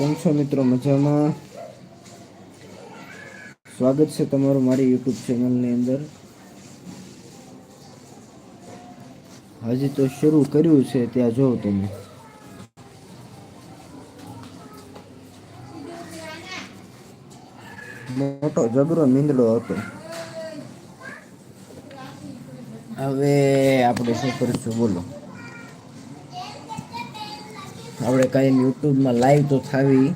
કેમ મિત્રો? મજામાં? સ્વાગત છે તમારું મારી યુટ્યુબ ચેનલની અંદર. હજી તો શરૂ કર્યું છે, ત્યાં જોઉં તમે. મોટો જબરો મીંદડો હતો. હવે આપણે શું કરીશું? બોલો. આપણે કાંઈ યુટ્યુબમાં લાઈવ તો થાવી.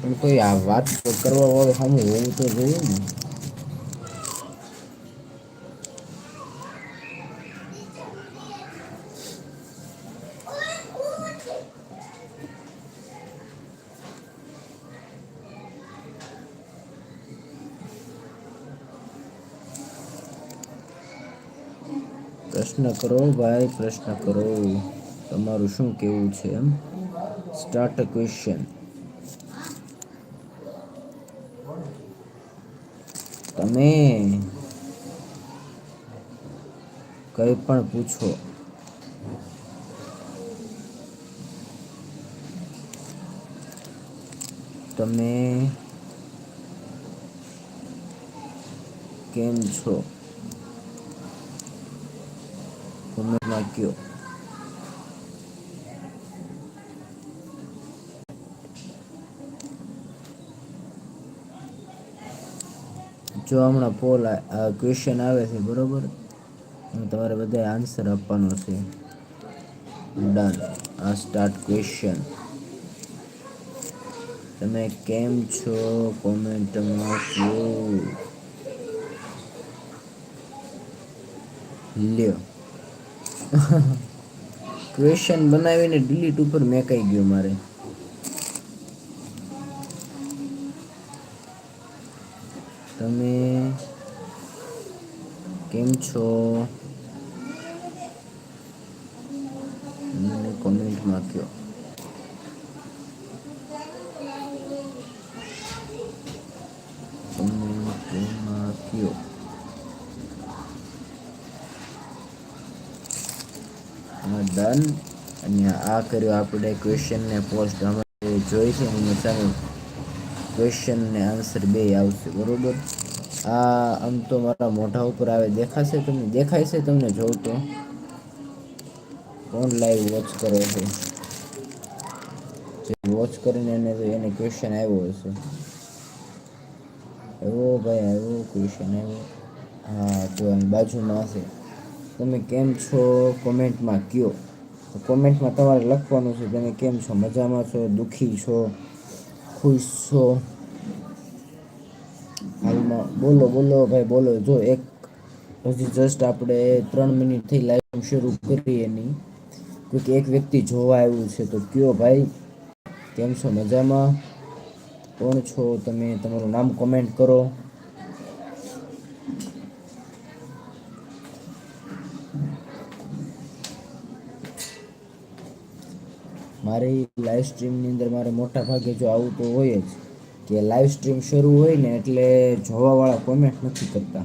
પણ કોઈ આ વાત તો કરવા વાળું સામું હોવું તો જોઈએ ને. પ્રશ્ન કરો ભાઈ, પ્રશ્ન કરો. તમારું શું કેવું છે એમ? સ્ટાર્ટ ક્વેશ્ચન તમે કંઈ પણ પૂછો. તમે કેમ છો? કોમેન્ટમાં કયો? જો હમણાં પોલ ક્વેશ્ચન આવે છે, બરોબર? તમારે બધા આન્સર આપવાનો છે. ડન આ સ્ટાર્ટ ક્વેશ્ચન તમે કેમ છો? કોમેન્ટમાં કયો લ્યો. ક્વેશ્ચન બનાવીને ડિલીટ ઉપર મેકાઈ ગયો મારે તમે કેમ છો મને કહો ડન અને આ કર્યો. આપણે ક્વેશ્ચનને પોસ્ટ અમે જોઈ છે. અને ચાલો ક્વેશ્ચન ને આન્સર બે આવશે. બરોબર? આ આમ તો મારા મોઢા ઉપર આવે. દેખાશે તમને? દેખાય છે તમને જોઉં તો? કોણ લાઈવ વોચ કરે છે? જે વોચ કરીને એને એને ક્વેશ્ચન આવ્યો હશે. એવો ભાઈ આવ્યો ક્વેશ્ચન આવ્યો. હા તો એની બાજુમાં હશે. તમે કેમ છો? કોમેન્ટમાં કયો. તો કોમેન્ટમાં તમારે લખવાનું છે, તમે કેમ છો? મજામાં છો? દુઃખી છો? ખુશ છો? હાલમાં બોલો બોલો ભાઈ, બોલો. જો એક, હજી જસ્ટ આપણે ત્રણ મિનિટથી લાઈવ શરૂ કરીએ એની. કોઈક એક વ્યક્તિ જોવા આવ્યું છે તો કયો ભાઈ? કેમ છો મજામાં? કોણ છો? તમે તમારું નામ કોમેન્ટ કરો. મારી લાઈવ સ્ટ્રીમની અંદર મારે મોટા ભાગે જો આવું તો હોય જ કે લાઈવ સ્ટ્રીમ શરૂ હોય ને એટલે જોવાવાળા કોમેન્ટ નથી કરતા.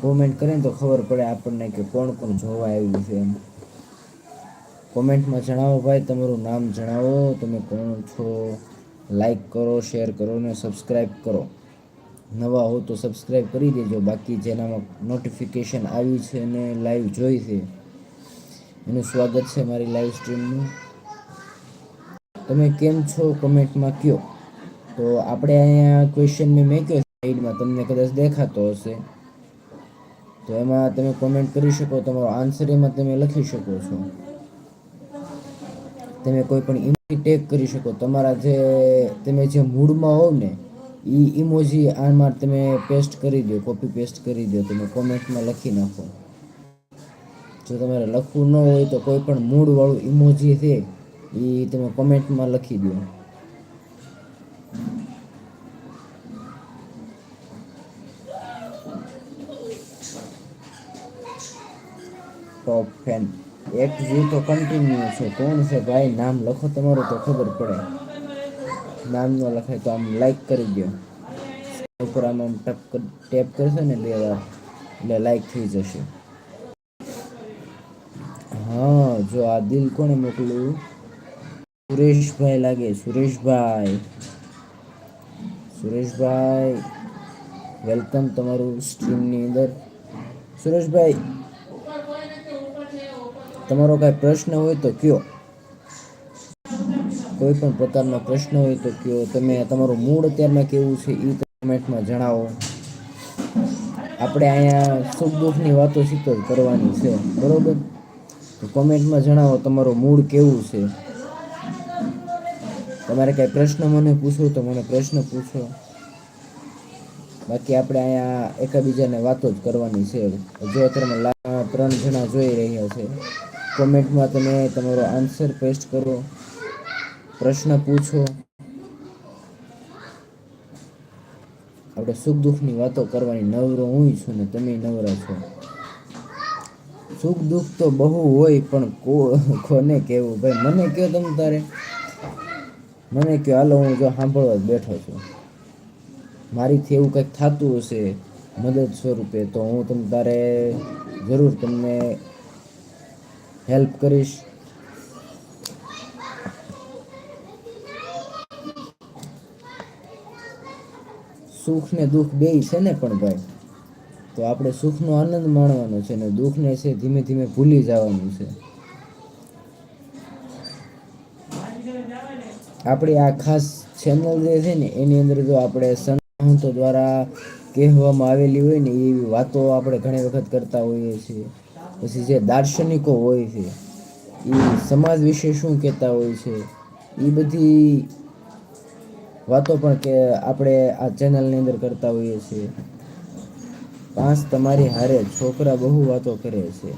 કોમેન્ટ કરે ને તો ખબર પડે આપણને કે કોણ કોણ જોવા આવ્યું છે એમ. કોમેન્ટમાં જણાવો ભાઈ, તમારું નામ જણાવો, તમે કોણ છો? લાઈક કરો શેર કરો ને સબસ્ક્રાઈબ કરો. નવા હો તો સબસ્ક્રાઈબ કરી દેજો. બાકી જેનામાં નોટિફિકેશન આવી છે અને લાઈવ જોઈ છે, એનું સ્વાગત છે મારી લાઈવ સ્ટ્રીમનું તમે કેમ છો? કમેન્ટમાં કયો. તો આપણે અહીંયા ક્વેશ્ચન મેં મેક્યો સાઈડમાં, તમને કદાચ દેખાતો હશે. તો એમાં તમે કોમેન્ટ કરી શકો, તમારો આન્સર એમાં તમે લખી શકો છો. તમે કોઈ પણ ઇમોજી ટેગ કરી શકો. તમારા જે, તમે જે મૂડમાં હોવ ને એ ઇમોજી આમાં તમે પેસ્ટ કરી દો કોપી પેસ્ટ કરી દો. તમે કોમેન્ટમાં લખી નાખો. જો તમારે લખવું ન હોય તો કોઈ પણ મૂડવાળું ઇમોજી છે એ તમે કોમેન્ટમાં લખી દો. ટોપ 10 એક જી તો કન્ટિન્યુ છે. કોણ છે ભાઈ? નામ લખો, તમારું તો ખબર પડે. નામ ન લખાય તો આમ લાઈક કરી દો ઉપર આમ આમ ટપ ટેપ કરશો ને બે વાર, એટલે લાઈક થઈ જશે. હા, જો આ દિલ કોને મોકલ્યું? સુરેશભાઈ લાગે. સુરેશભાઈ. સુરેશભાઈ વેલકમ તમારું સ્ટ્રીમની અંદર. સુરેશભાઈ તમારો કાંઈ પ્રશ્ન હોય તો કયો. કોઈ પણ પ્રકારનો પ્રશ્ન હોય તો કયો. તમે તમારું મૂડ અત્યારમાં કેવું છે એ કમેન્ટમાં જણાવો. આપણે અહીંયા સુખ દુઃખની વાતો સીતો કરવાની છે. બરોબર? કોમેન્ટમાં જણાવો તમારું મૂડ કેવું છે. તમારે કાંઈ પ્રશ્ન મને પૂછવો તો મને પ્રશ્ન પૂછો. બાકી આપણે અહીંયા એકબીજાને વાતો જ કરવાની છે. જો અત્યારમાં ત્રણ જણા જોઈ રહ્યા છે. કોમેન્ટમાં તમે તમારો આન્સર પેસ્ટ કરો, પ્રશ્ન પૂછો. આપણે સુખ દુઃખની વાતો કરવાની નવરો હું છું ને તમે નવરા છો. સુખ દુઃખ તો બહુ હોય પણ કોને કહેવું? ભાઈ, મને કહો તમે તારે? મને કહો હાલો, હું જો સાંભળવા જ બેઠો છું. મારીથી એવું કંઈક થતું હશે, મદદ સ્વરૂપે, તો હું તમ તારે જરૂર તમને હેલ્પ કરીશ. સુખ ને દુઃખ બેય છે ને પણ ભાઈ? તો આપણે સુખનો આનંદ માણવાનો છે ને દુઃખને છે ધીમે ધીમે ભૂલી જવાનું છે. આપણી આ ખાસ ચેનલ જે છે ને, એની અંદર જો આપણે સંતો દ્વારા કહેવામાં આવેલી હોય ને, એવી વાતો આપણે ઘણી વખત કરતા હોઈએ છીએ. પછી જે દાર્શનિકો હોય છે, એ સમાજ વિશે શું કહેતા હોય છે, એ બધી વાતો પણ કે આપણે આ ચેનલની અંદર કરતા હોઈએ છીએ. પાંચ તમારી હારે છોકરા બહુ વાતો કરે છે.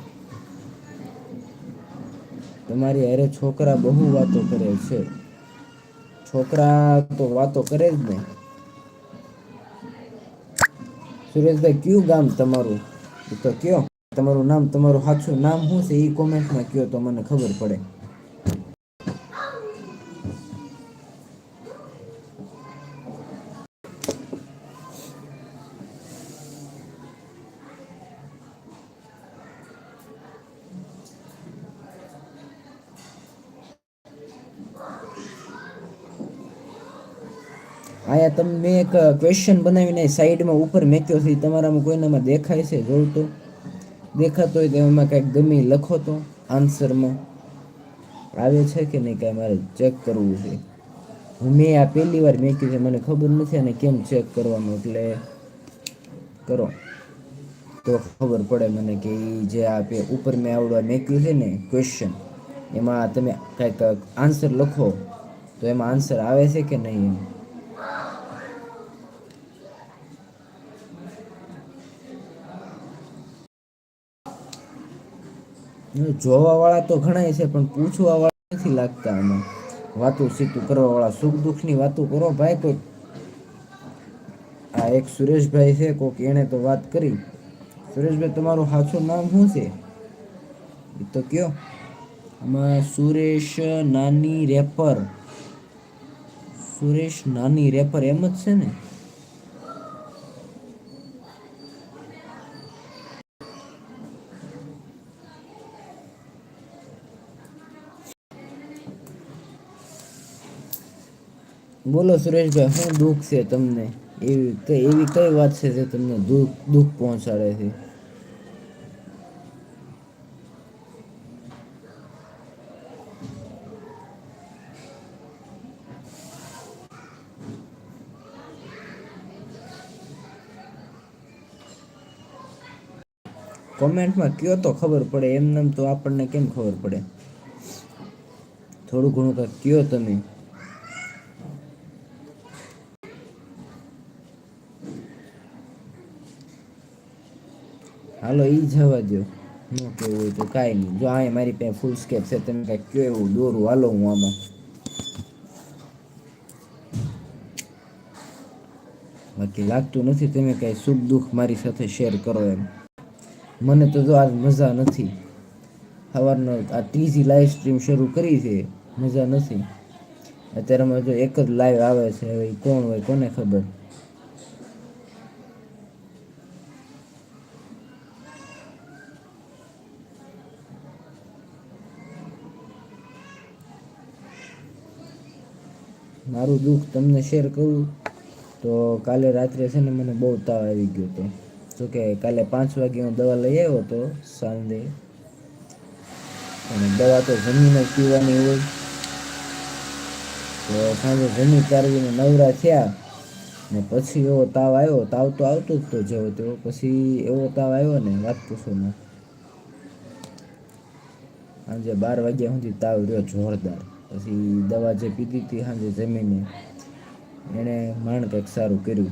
તમારી હારે છોકરા બહુ વાતો કરે છે. છોકરા તો વાતો કરે જ ને. સુરેશભાઈ, કયું ગામ તમારું? એ તો કયો? તમારું નામ, તમારું સાચું નામ શું છે? એ કોમેન્ટમાં કયો તો મને ખબર પડે. આયા તમે મેં એક ક્વેશ્ચન બનાવીને સાઈડમાં ઉપર મેક્યો છે. તમારામાં કોઈનામાં દેખાય છે? જોઉં તો. દેખાતો હોય તો એમાં કાંઈક ગમે લખો તો આન્સરમાં. આવે છે કે નહીં કાંઈ મારે ચેક કરવું છે? મેં આ પહેલી વાર મેક્યું છે, મને ખબર નથી અને કેમ ચેક કરવાનું એટલે કરો. તો ખબર પડે મને કે એ જે આપે ઉપર મેં આવડવા મેક્યું છે ને ક્વેશ્ચન એમાં તમે કાંઈક આન્સર લખો, તો એમાં આન્સર આવે છે કે નહીં એમ? જોવા વાળા તો ઘણાય છે, પણ પૂછવા વાળા નથી લાગતા આમાં. વાતું સીતું કરવા વાળા સુખ દુઃખની વાતો કરો ભાઈ કોઈ. આ એક સુરેશભાઈ છે, કોક એણે તો વાત કરી. સુરેશભાઈ, તમારું સાચું નામ શું છે? એ તો કયો. આમાં સુરેશ નાની રેપર સુરેશ નાની રેપર એમ જ છે ને? બોલો સુરેશભાઈ શું દુઃખ છે તમને? એવી એવી કઈ વાત છે જે તમને દુઃખ દુઃખ પહોંચાડે છે? કોમેન્ટમાં કયો તો ખબર પડે? એમનેમ તો આપણને કેમ ખબર પડે? થોડું ઘણું કાંઈક કયો તમે? હાલો એ જવા દો ન કેવું હોય તો કાંઈ નહીં. જો આ મારી પાસે ફૂલ સ્કેપ છે, તમે કાંઈક કયો એવું દોરું. હાલો, હું આમાં. બાકી લાગતું નથી, તમે કાંઈ સુખ દુઃખ મારી સાથે શેર કરો એમ. મને તો જો આજ મજા નથી. સવારનો આ ત્રીજી લાઈવ સ્ટ્રીમ શરૂ કરી છે, મજા નથી. અત્યારેમાં જો એક જ લાઈવ આવે છે, હવે કોણ હોય, કોને ખબર? મારું દુઃખ તમને શેર કરું, તો કાલે રાત્રે છે ને મને બહુ તાવ આવી ગયો હતો. જો કે કાલે પાંચ વાગે હું દવા લઈ આવ્યો હતો સાંજે. અને દવા તો જમીને જ પીવાની હોય. તો સાંજે જમી તારવીને નવરા થયા. ને પછી એવો તાવ આવ્યો. તાવ તો આવતો જ તો જેવો તેવો. પછી એવો તાવ આવ્યો ને વાત પૂછો ને. સાંજે બાર વાગ્યા સુધી તાવ રહ્યો જોરદાર. પછી દવા જે પીધી હતી સાંજે જમીને, એણે માણ કંઈક સારું કર્યું.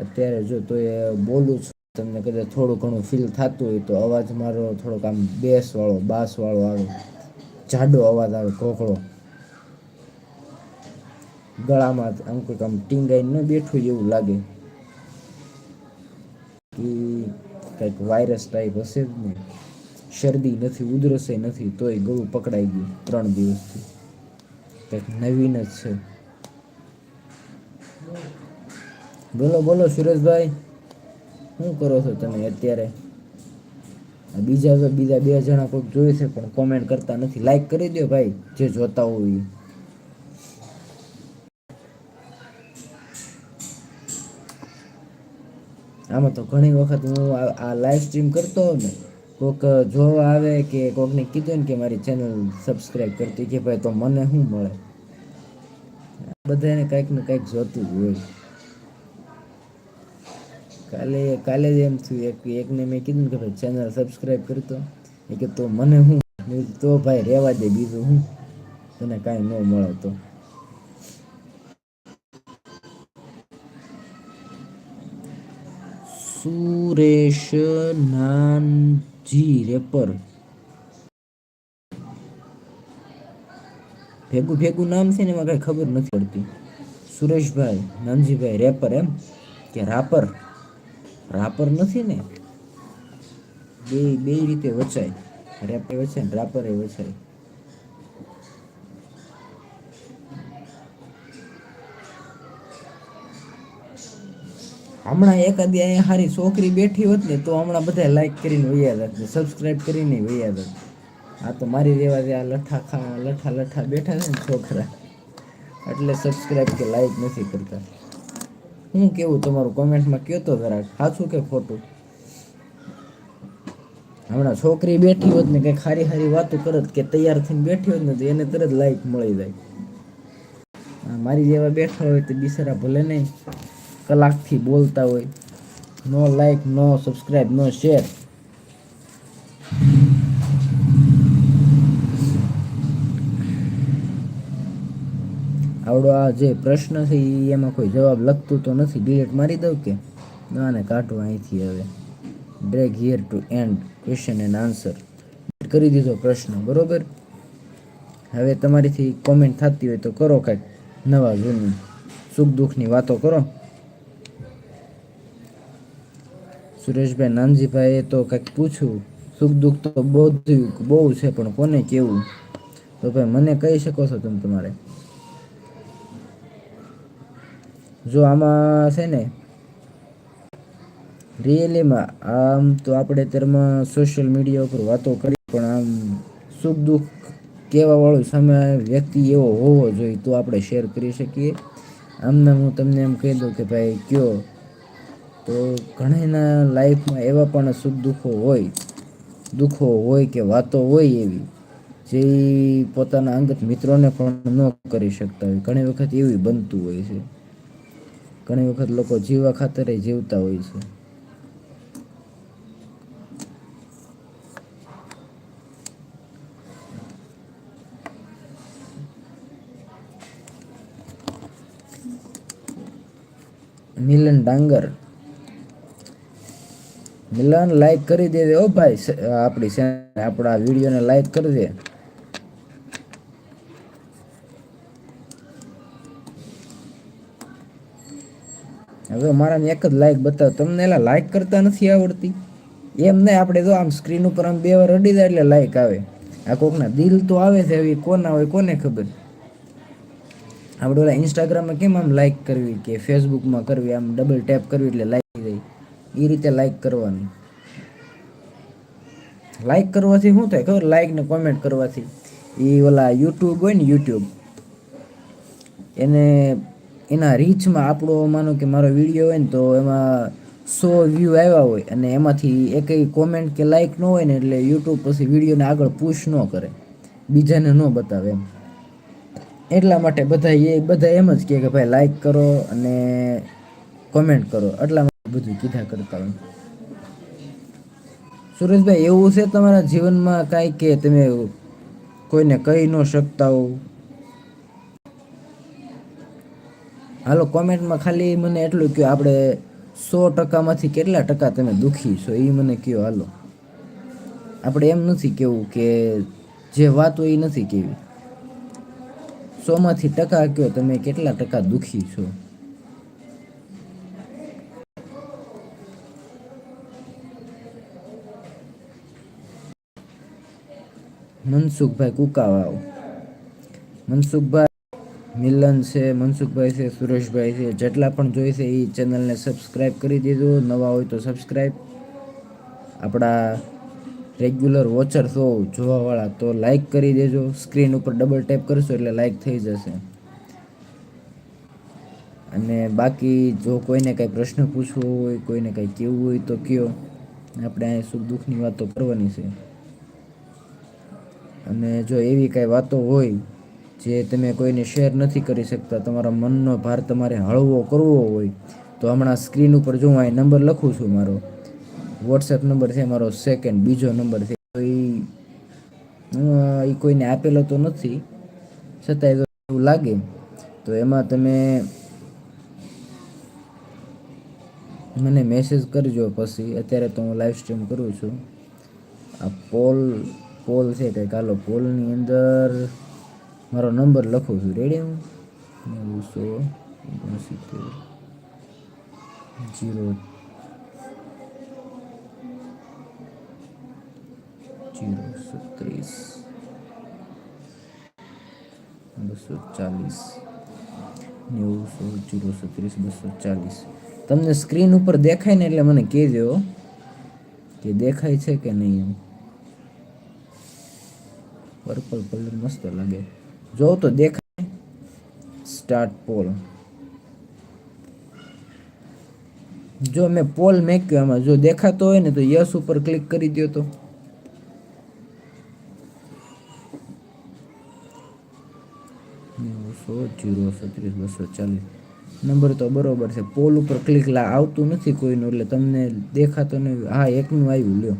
અત્યારે જો તો એ બોલું છું, તમને કદાચ થોડું ઘણું ફીલ થતું હોય તો અવાજ મારો થોડોક આમ બેસવાળો બાસવાળો આવે. જાડો અવાજ આવે, ઘોઘળો. ગળામાં આમ કંઈક આમ ટીંગાઈને ન બેઠું એવું લાગે. કે કંઈક વાયરસ ટાઈપ હશે જ ને. શરદી નથી, ઉધરસે નથી, તોય ગળું પકડાઈ ગયું ત્રણ દિવસથી. કંઈક નવીન જ છે. બોલો બોલો સુરેશભાઈ, શું કરો છો તમે અત્યારે? બીજા બીજા બે જણા કોઈક જોઈ છે, પણ કોમેન્ટ કરતા નથી. લાઈક કરી દો ભાઈ, જે જોતા હોય આમાં તો ઘણી વખત હું આ લાઈવ સ્ટ્રીમ કરતો હોઉં ને, કોક જોવા આવે કે કોકને કીધું ને કે મારી ચેનલ સબસ્ક્રાઈબ કરતી કે ભાઈ તો મને શું મળે? બધાને કંઈક ને કંઈક જોતું જ હોય. કાલે કાલે જ એમ થયું, એક એકને મેં કીધું કે ભાઈ ચેનલ સબસ્ક્રાઈબ કરતો કે તો મને શું તો ભાઈ રહેવા દે બીજું હું તને કાંઈ ન મળે તો. સુરેશ નાનજી રેપર ભેગું ભેગું નામ છે ને એમાં કઈ ખબર નથી પડતી. સુરેશભાઈ નાનજીભાઈ રેપર એમ, કે રાપર રાપર નથી ને? બે બે રીતે વચાય. રેપર વચાય ને રાપરે વચાય. હમણાં એકાદી અહીંયા સારી છોકરી બેઠી હોત ને તો હમણાં બધા લાઈક કરીને વૈયા જાત સબસ્ક્રાઈબ કરીને વૈયા જાત. આ તો મારી રેવા દે, આ લઠ્ઠા ખા લઠ્ઠા લઠ્ઠા બેઠા છે ને છોકરા. એટલે સબસ્ક્રાઈબ કે લાઈક નથી કરતા. હું કેવું તમારું કોમેન્ટમાં કહો તો જરાક? સાચું કે ખોટું? હમણાં છોકરી બેઠી હોત ને કંઈક સારી સારી વાતો કરત કે તૈયાર થઈને બેઠી હોત ને તો એને તરત લાઈક મળી જાય. મારી જેવા બેઠા હોય તો બિચારા ભલે નહીં. કલાકથી બોલતા હોય. No like no subscribe no share આવડો આ જે પ્રશ્ન છે એમાં કોઈ જવાબ લખતું તો નથી. ડિલેટ મારી દઉં કે? ના, ને કાઢું અહીંથી હવે. Drag here to end question and answer કરી દીધો પ્રશ્ન, બરોબર? હવે તમારીથી કોમેન્ટ થતી હોય તો કરો કાંઈક નવા જૂની સુખ દુઃખની વાતો કરો. સુરેશભાઈ નાનજીભાઈએ તો કંઈક પૂછ્યું, સુખ દુઃખ તો બધું, બહુ છે, પણ કોને કેવું? તો ભાઈ, મને કહી શકો છો તમે તમારે? જો આમાં છે ને, રિયલીમાં આમ તો આપણે અત્યારમાં સોશિયલ મીડિયા ઉપર વાતો કરી, પણ આમ સુખ દુઃખ કહેવા વાળો સામે વ્યક્તિ એવો હોવો જોઈએ, તો આપણે શેર કરી શકીએ. આમને હું તમને એમ કહી દઉં કે ભાઈ, કયો તો ઘણાના લાઈફમાં એવા પણ સુખ દુઃખો હોય દુઃખો હોય કે વાતો હોય એવી, જે પોતાના અંગત મિત્રોને પણ ન કરી શકતા હોય. ઘણી વખત એવી બનતું હોય છે. ઘણી વખત લોકો જીવા ખાતરે જીવતા હોય છે. મિલન ડાંગર મિલન લાઈક કરી દે ઓ ભાઈ આપણી આપણા વિડીયોને લાઈક કરી દે. હવે મારા એક જ લાઈક બતાવ. તમને એલા લાઈક કરતા નથી આવડતી? એમ નહીં, આપણે તો આમ સ્ક્રીન ઉપર આમ બે વાર અડી જાય એટલે લાઈક આવે. આ કોકના દિલ તો આવે છે એવી કોના હોય કોને ખબર? આપણે ઓલા ઇન્સ્ટાગ્રામમાં કેમ આમ લાઈક કરવી કે ફેસબુકમાં કરવી, આમ ડબલ ટેપ કરવી એટલે લાઈક એ રીતે લાઈક કરવાની. લાઈક કરવાથી શું થાય ખબર? લાઈક ને કોમેન્ટ કરવાથી. એ ઓલા યુટ્યુબ હોય ને યુટ્યુબ એને, એના રીચમાં આપણો માનો કે મારો વીડિયો હોય ને તો એમાં સો વ્યૂ આવ્યા હોય અને એમાંથી એક કોમેન્ટ કે લાઈક ન હોય ને એટલે યુટ્યુબ પછી વિડીયોને આગળ પુશ ન કરે. બીજાને ન બતાવે એમ. એટલા માટે બધા એ બધા એમ જ કહે કે ભાઈ લાઈક કરો અને કોમેન્ટ કરો. એટલા બધું કીધા કરતા હોય. સુરેશભાઈ, એવું છે તમારા જીવનમાં કાંઈ કે તમે કોઈને કહી ન શકતા હો? હાલો, કોમેન્ટમાં ખાલી મને એટલું કહો, આપણે સો ટકામાંથી કેટલા ટકા તમે દુઃખી છો એ મને કહો, હાલો. આપણે એમ નથી કેવું કે જે વાત હોય એ નથી કેવી સોમાંથી ટકા કયો તમે કેટલા ટકા દુઃખી છો? મનસુખભાઈ કુકાવાવ. મનસુખભાઈ મિલન છે, મનસુખભાઈ છે, સુરેશભાઈ છે, જેટલા પણ જોઈશે એ ચેનલને સબસ્ક્રાઈબ કરી દેજો. નવા હોય તો સબસ્ક્રાઈબ આપણા રેગ્યુલર વોચર હો જોવાવાળા તો લાઈક કરી દેજો. સ્ક્રીન ઉપર ડબલ ટેપ કરશો એટલે લાઈક થઈ જશે. અને બાકી જો કોઈને કાંઈ પ્રશ્ન પૂછવો હોય, કોઈને કાંઈ કહેવું હોય તો કયો. આપણે અહીં સુખ દુઃખની વાતો કરવાની છે. અને જો એવી કાંઈ વાતો હોય જે તમે કોઈને શેર નથી કરી શકતા, તમારા મનનો ભાર તમારે હળવો કરવો હોય, તો હમણાં સ્ક્રીન ઉપર જો હું અહીં નંબર લખું છું મારો વોટ્સએપ નંબર છે મારો સેકન્ડ બીજો નંબર છે. તો એ કોઈને આપેલો તો નથી, છતાંય એવું લાગે, તો એમાં તમે મને મેસેજ કરજો પછી. અત્યારે તો હું લાઈવ સ્ટ્રીમ કરું છું. આ પોલ પોલ છે કંઈક હાલો પોલની અંદર મારો નંબર લખું છું. રેડી હું નવસો ઓગણસિત્તેર જીરો જીરો સત્રીસ બસો ચાલીસ નેવુંસો જીરો સત્રીસ બસો ચાલીસ. તમને સ્ક્રીન ઉપર દેખાય ને એટલે મને કહેજો કે દેખાય છે કે નહીં એમ. પર્પલ કલર મસ્ત લાગે. જો તો દેખાય. સ્ટાર્ટ પોલ જો મેં પોલ મેક્યો એમાં જો દેખાતો હોય ને તો યસ ઉપર ક્લિક કરી દો તો. નેવુંસો જીરો સત્રીસ બસો ચાલીસ. નંબર તો બરોબર છે. પોલ ઉપર ક્લિક લા આવતું નથી કોઈનું, એટલે તમને દેખાતો નહીં હા, એકનું આવ્યું, લ્યો.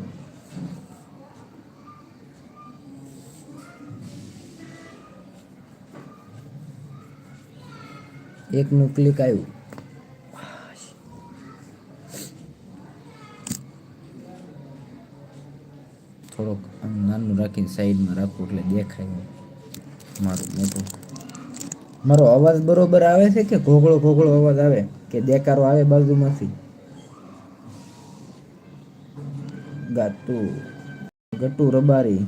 એકનું ક્લિક આવ્યું. થોડોક આમ નાનું રાખીને સાઈડમાં રાખું એટલે દેખાય મારું મોટું. મારો અવાજ બરોબર આવે છે કે ઘોઘળો ઘોઘળો અવાજ આવે? કે દેકારો આવે બાજુમાંથી? ગાટુ. ગટુ રબારી.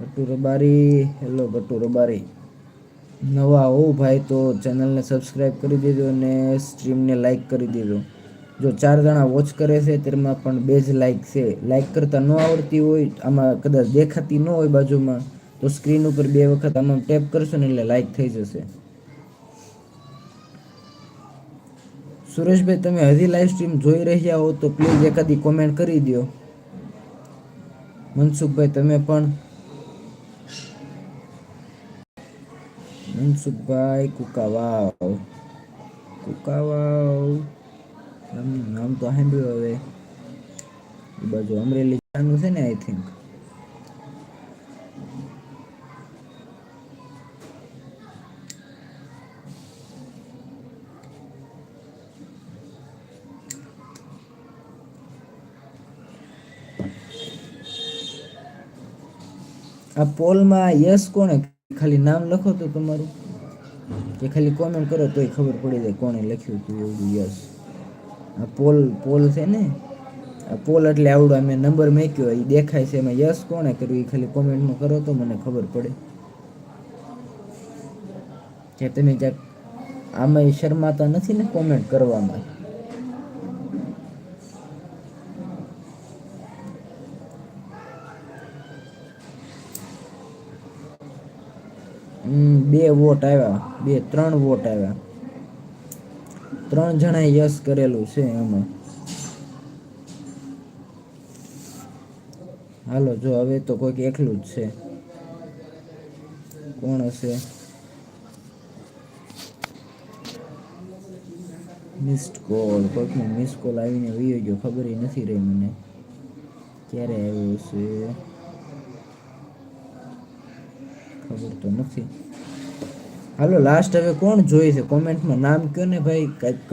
ગટુ રબારી. હેલો ગટુ રબારી. નવા હો ભાઈ, તો ચેનલને સબસ્ક્રાઈબ કરી દેજો અને સ્ટ્રીમને લાઈક કરી દેજો. જો ચાર જણા વોચ કરે છે, તેમાં પણ બે જ લાઈક છે. લાઈક કરતા ન આવડતી હોય, આમાં કદાચ દેખાતી ન હોય બાજુમાં, તો સ્ક્રીન ઉપર બે વખત આમાં ટેપ કરશો ને એટલે લાઇક થઈ જશે. સુરેશભાઈ, તમે હજી લાઈવ સ્ટ્રીમ જોઈ રહ્યા હો, તો પ્લીઝ એકાદી કોમેન્ટ કરી દો મનસુખભાઈ, તમે પણ મનસુખભાઈ કુકાવાવ કુકાવાવ નામ તો સાંભળ્યું હવે એ બાજુ અમરેલી જવાનું છે ને આઈ થિંક આ પોલમાં યસ કોણે ખાલી નામ લખો તો તમારું. કે ખાલી કોમેન્ટ કરો તોય ખબર પડી જાય કોણે લખ્યું હતું એવું યસ. આ પોલ પોલ છે ને? આ પોલ એટલે આવડો મેં નંબર મેક્યો એ દેખાય છે એમાં યસ કોણે કર્યું એ ખાલી કોમેન્ટમાં કરો તો મને ખબર પડે. કે તમે ક્યાંક આમાં શરમાતા નથી ને કોમેન્ટ કરવામાં? બે વોટ આવ્યા, બે, ત્રણ વોટ આવ્યા. ત્રણ જણાએ યસ કરેલું છે એમાં. હાલો, જો હવે તો કોઈક એકલું જ છે. કોણ હશે? મિસ્ડ કોલ કોઈકનો મિસ કોલ આવીને વીયો ગયો, ખબર નથી રહી મને. ક્યારે આવ્યો છે ખબર તો નથી. હાલો લાસ્ટ હવે કોણ જોઈ છે? કોમેન્ટમાં નામ કયો ને ભાઈ? કંઈક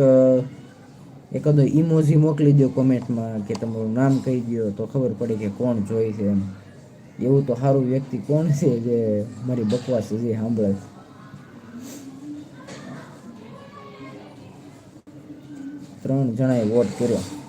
એકાદ ઇમોજી મોકલી દો કોમેન્ટમાં કે તમારું નામ કહી દો તો ખબર પડે કે કોણ જોઈ છે એમ. એવું તો સારું વ્યક્તિ કોણ છે જે મારી બકવાસ જે સાંભળે છે? ત્રણ જણાએ વોટ કર્યો.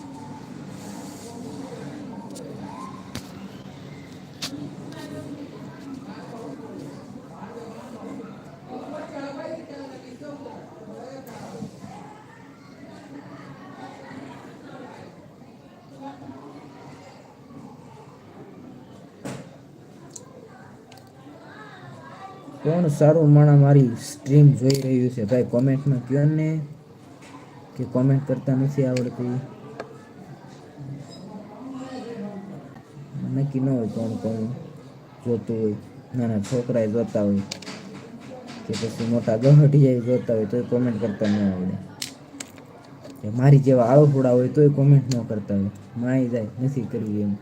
કોણ સારું માણા મારી સ્ટ્રીમ જોઈ રહ્યું છે. ભાઈ કોમેન્ટમાં કહો ને? કે કોમેન્ટ કરતા નથી આવડતી? નક્કી ન હોય કોણ કોણ જોતું હોય. નાના છોકરાએ જોતા હોય કે પછી મોટા ગહટિયાએ જોતા હોય તોય કોમેન્ટ કરતા ન આવડે. મારી જેવા આળોફોડા હોય તોય કોમેન્ટ ન કરતા હોય. માય જાય, નથી કરવી એમ.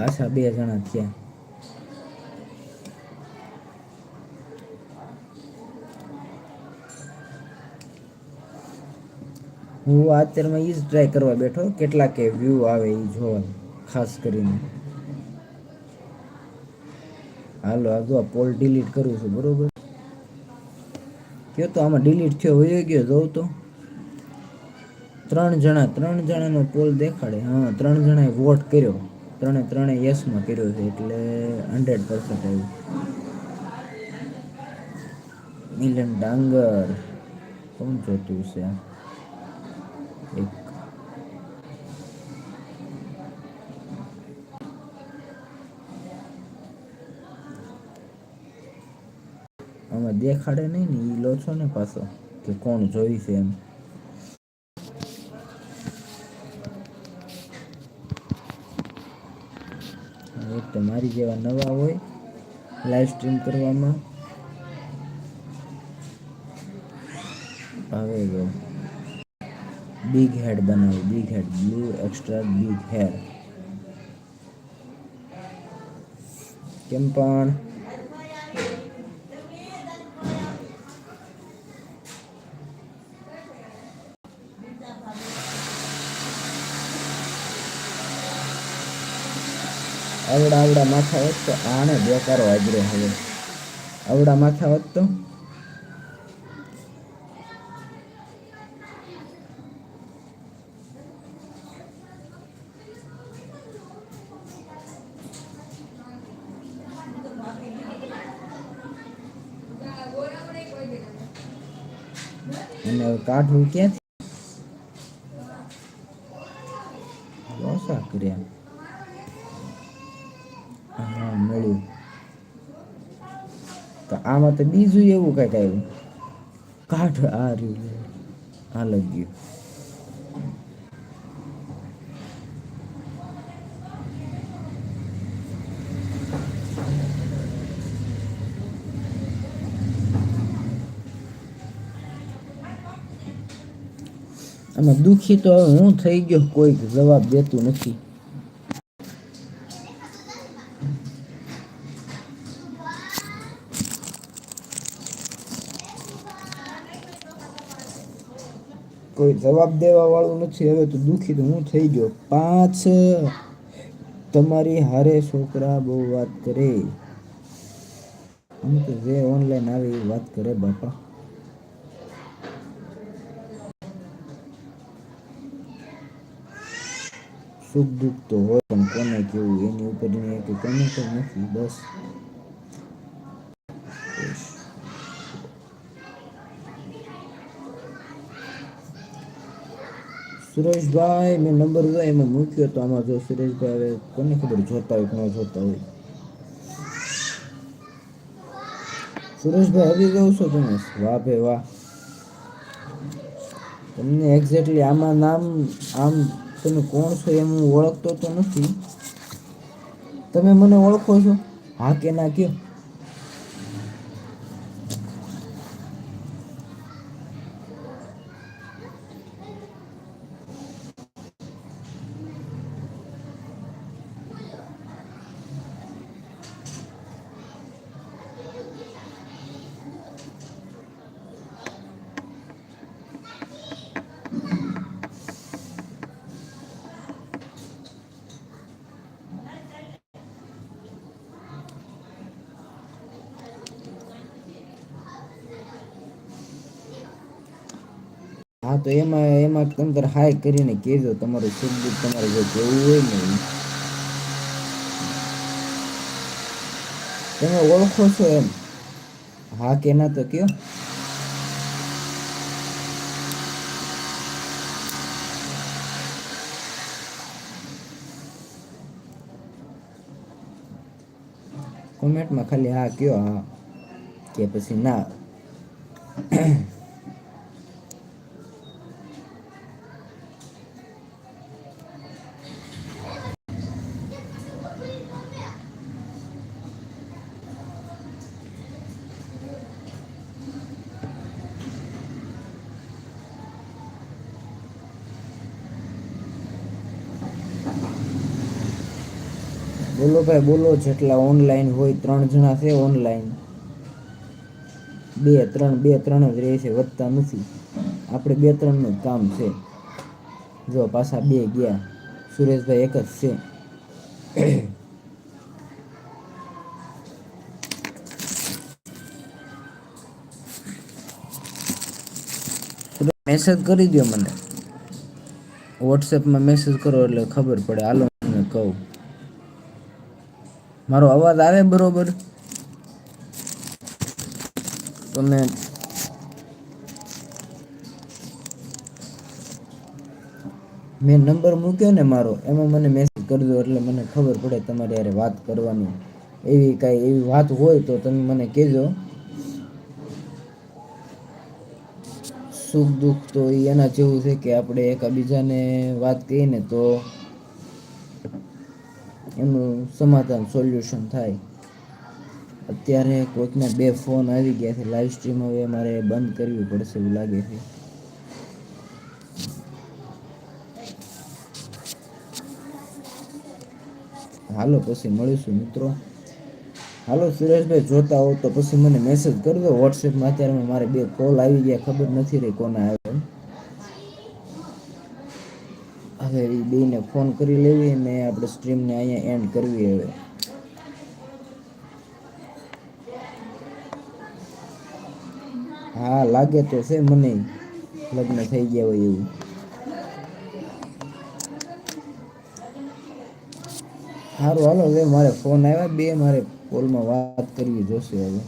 પાછા બે જણા થયા. હું અત્યારમાં એ જ ટ્રાય કરવા બેઠો કેટલા કે વ્યૂ આવે એ જોવા, ખાસ કરીને. હાલો, આ જો પોલ ડિલીટ કરું છું, બરોબર? કયો તો આમાં ડિલીટ થયો વયો ગયો, જોઉં તો. ત્રણ જણા, ત્રણ જણાનો પોલ દેખાડે. હા, ત્રણ જણાએ વોટ કર્યો. ત્રણે ત્રણે યસમાં કર્યો છે, એટલે હંડ્રેડ પર્સન્ટ આવ્યું. મિલન ડાંગર કોણ જોતું છે. એક. આમાં દેખાડે નહીં ને એ લો છો ને પાછો, કે કોણ જોઈ છે એમ. તો મારી જેવા નવા હોય લાઈવ સ્ટ્રીમ કરવામાં. હવે ગયો બિગ હેડ બનાવ્યું big head blue extra big hair કેમ પણ? આવડા આવડા માથા હોત તો આને બેકારો હાજરો હવે. આવડા માથા હોત તો અને કાઢવું ક્યાંથી ઓછા કર્યા હા મળ્યું તો આમાં તો બીજું એવું કંઈક આવ્યું. કાઢ આ રહ્યું આ લગ્યું આમાં દુઃખી તો હું થઈ ગયો કોઈ જવાબ દેતું નથી. કોઈ જવાબ દેવા વાળું નથી. હવે તો દુખી તો હું થઈ ગયો. પાંચ. તમારી હારે છોકરા બહુ વાત કરે. અમુક જે ઓનલાઈન આવે એ વાત કરે બાપા. સુખ દુઃખ તો હોય, પણ કોને કેવું? એની ઉપર એક કમેન્ટ નથી. બસ. સુરેશભાઈ, મેં નંબર હતો એમાં મૂક્યો તો આમાં જો સુરેશભાઈ હવે કોને ખબર જોતા હોય કે ન જોતા હોય. સુરેશભાઈ હજી ગયો છો તમે? વાહ ભાઈ વાહ. તમને એક્ઝેક્ટલી આમાં નામ, આમ તમે કોણ છો એમ હું ઓળખતો તો નથી. તમે મને ઓળખો છો? હા કે ના કયો? એમાં તમે અંદર હાય કરીને કહેજો, તમારું સુખ દુઃખ તમારે જો કેવું હોય ને તમે ઓળખો છો એમ. હા કે ના તો કયો. કોમેન્ટમાં ખાલી હા કયો, હા. કે પછી ના. બોલો ભાઈ બોલો જેટલા ઓનલાઈન હોય, ત્રણ જણા છે ઓનલાઈન બે, ત્રણ બે, ત્રણ જ રહે છે, વધતા નથી. આપણે બે ત્રણનું જ કામ છે. જો પાછા બે ગયા, સુરેશભાઈ એક જ છે. મેસેજ કરી દો મને. વોટ્સએપમાં મેસેજ કરો એટલે ખબર પડે. હાલો મને કહું. મારો અવાજ આવે બરોબર? તમે મેં નંબર મૂક્યો ને મારો, એમાં મને મેસેજ કરજો એટલે મને ખબર પડે તમારે યારે વાત કરવાની. એવી કાંઈ એવી વાત હોય તો તમે મને કહેજો. સુખ દુઃખ તો એના જેવું છે કે આપણે એકબીજાને વાત કહીને તો એનું સમાધાન સોલ્યુશન થાય. અત્યારે કોઈકના બે ફોન આવી ગયા છે લાઈવ સ્ટ્રીમ હવે મારે બંધ કરવી પડશે એવું લાગે છે. હાલો, પછી મળીશું મિત્રો. હાલો, સુરેશભાઈ, જોતા હો તો પછી મને મેસેજ કરી વોટ્સએપમાં અત્યારે મારે બે કોલ આવી ગયા, ખબર નથી રહી કોના આવ્યો એ બેને ફોન કરી લેવી ને આપણે સ્ટ્રીમને અહીંયા એન્ડ કરવી હવે. હા, લાગે તો છે મને. લગ્ન થઈ ગયા હોય એવું. સારું હાલો મારે ફોન આવ્યા, બે મારે કોલમાં વાત કરવી જોશે હવે.